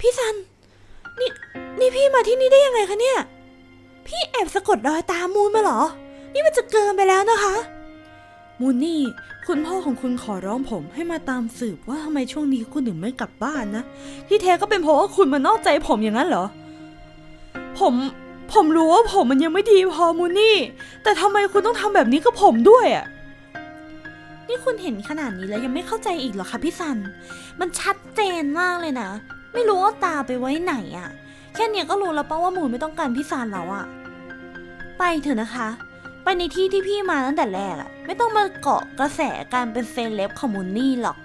พี่ซัน นี่นี่พี่มาที่นี่ได้ยังไงคะเนี่ย พี่แอบสะกดรอยตามมูนมาเหรอ นี่มันจะเกินไปแล้วนะคะ มูนนี่ คุณพ่อของคุณขอร้องผมให้มาตามสืบว่าทำไมช่วงนี้คุณถึงไม่กลับบ้านนะ ที่แท้ก็เป็นเพราะว่าคุณมานอกใจผมอย่างนั้นเหรอ ผม ผมรู้ว่าผมมันยังไม่ดีพอมูนนี่ แต่ทำไมคุณต้องทำแบบนี้กับผมด้วยอะ นี่คุณเห็นขนาดนี้แล้วยังไม่เข้าใจอีกเหรอคะพี่ซัน มันชัดเจนมากเลยนะ ไม่รู้ว่าตาไปไว้ไหนอะแค่เนี้ยก็รู้แล้วป่าว่ามูนไม่ต้องการพี่ซันแล้วอะไปเถอะนะคะ ไปในที่ที่พี่มาตั้งแต่แรกอะไม่ต้องมาเกาะกระแสการเป็นเซเลบของมูนนี่หรอก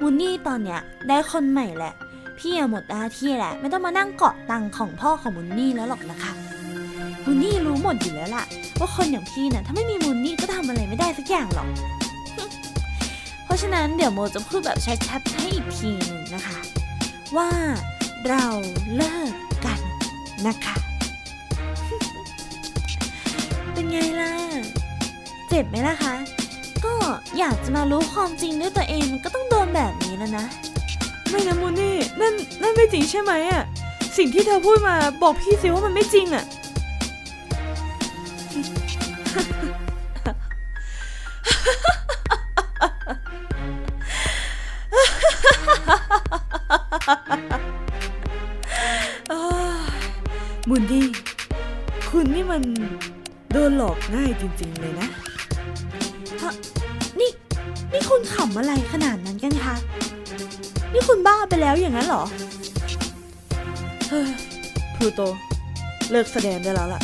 มูนนี่ตอนเนี้ยได้คนใหม่แหละ พี่อะหมดหน้าที่แหละ ไม่ต้องมานั่งเกาะตังค์ของพ่อของมูนนี่แล้วหรอกนะคะมูนนี่รู้หมดอยู่แล้วล่ะว่าคนอย่างพี่น่ะถ้าไม่มีมูนนี่ก็ทำอะไรไม่ได้สักอย่างหรอก เพราะฉะนั้นเดี๋ยวโมจะพูดแบบชัดๆให้อีกทีหนึ่งนะคะ ว่าเราเลิกกันนะคะ เป็นไงล่ะ เจ็บไหมล่ะคะ ก็อยากจะมารู้ความจริงด้วยตัวเองมันก็ต้องโดนแบบนี้แล้วนะ ไม่นะมูนี่นั่นนั่นไม่จริงใช่ไหมอะสิ่งที่เธอพูดมาบอกพี่สิว่ามันไม่จริงอะ มุนดี้ คุณนี่มันโดนหลอกง่ายจริงๆเลยนะฮะนี่ นี่คุณขำอะไรขนาดนั้นกันคะ นี่คุณบ้าไปแล้วอย่างนั้นเหรอ เฮ้ยพลูโต เลิกแสดงได้แล้วล่ะ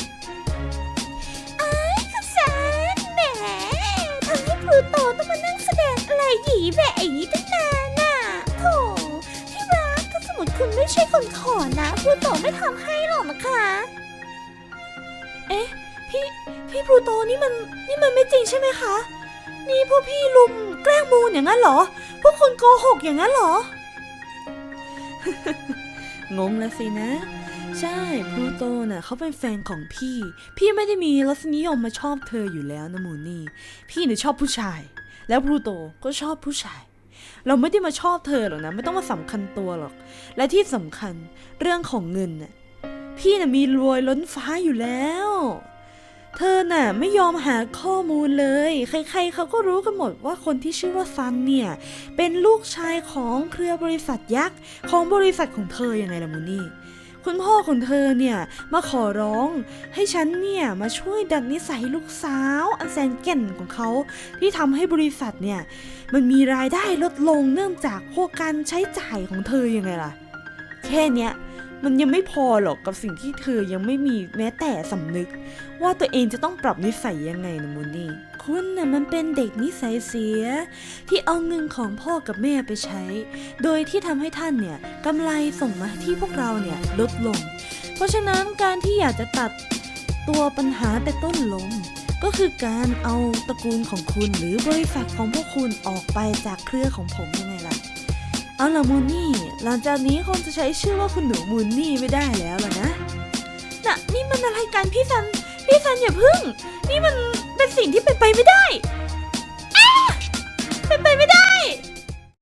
ไม่ใช่คนขอนะพลูโตไม่ทำให้หรอกนะคะ เอ๊ะ พี่พี่พลูโตนี่มันนี่มันไม่จริงใช่ไหมคะ นี่พวกพี่ลุมแกล้งมูนอย่างนั้นเหรอ พวกคุณโกหกอย่างนั้นเหรอ งงแล้วสินะ ใช่พลูโตน่ะเขาเป็นแฟนของพี่ พี่ไม่ได้มีรสนิยมมาชอบเธออยู่แล้วนะมูนี่ พี่เนี่ยชอบผู้ชาย แล้วพลูโตก็ชอบผู้ชาย เราไม่ได้มาชอบเธอหรอกนะ ไม่ต้องมาสำคัญตัวหรอก และที่สำคัญเรื่องของเงินน่ะพี่น่ะมีรวยล้นฟ้าอยู่แล้ว เธอน่ะไม่ยอมหาข้อมูลเลย ใครๆเขาก็รู้กันหมดว่าคนที่ชื่อว่าซันเนี่ย เป็นลูกชายของเครือบริษัทยักษ์ของบริษัทของเธอยังไงล่ะมูนี่ คุณพ่อของเธอเนี่ยมาขอร้องให้ฉันเนี่ยมาช่วยดัดนิสัยลูกสาวอันแสนแก่นของเขา ที่ทำให้บริษัทเนี่ยมันมีรายได้ลดลงเนื่องจากพวกการใช้จ่ายของเธอยังไงล่ะ แค่เนี้ยมันยังไม่พอหรอกกับสิ่งที่เธอยังไม่มีแม้แต่สำนึก ว่าตัวเองจะต้องปรับนิสัยยังไงนะมูนี่ คุณน่ะมันเป็นเด็กนิสัยเสีย ที่เอาเงินของพ่อกับแม่ไปใช้ โดยที่ทำให้ท่านเนี่ยกำไรส่งมาที่พวกเราเนี่ยลดลง เพราะฉะนั้นการที่อยากจะตัดตัวปัญหาแต่ต้นลมก็คือการเอาตระกูลของคุณหรือบริษัทของพวกคุณออกไปจากเครือของผมยังไงล่ะ เอาละมูนนี่ หลังจากนี้คงจะใช้ชื่อว่าคุณหนูมูนนี่ไม่ได้แล้วล่ะนะ น่ะ นี่มันอะไรกันพี่ซัน พี่ซันอย่าพึ่ง นี่มัน สิ่งที่เป็นไปไม่ได้อ้าเป็นไปไม่ได้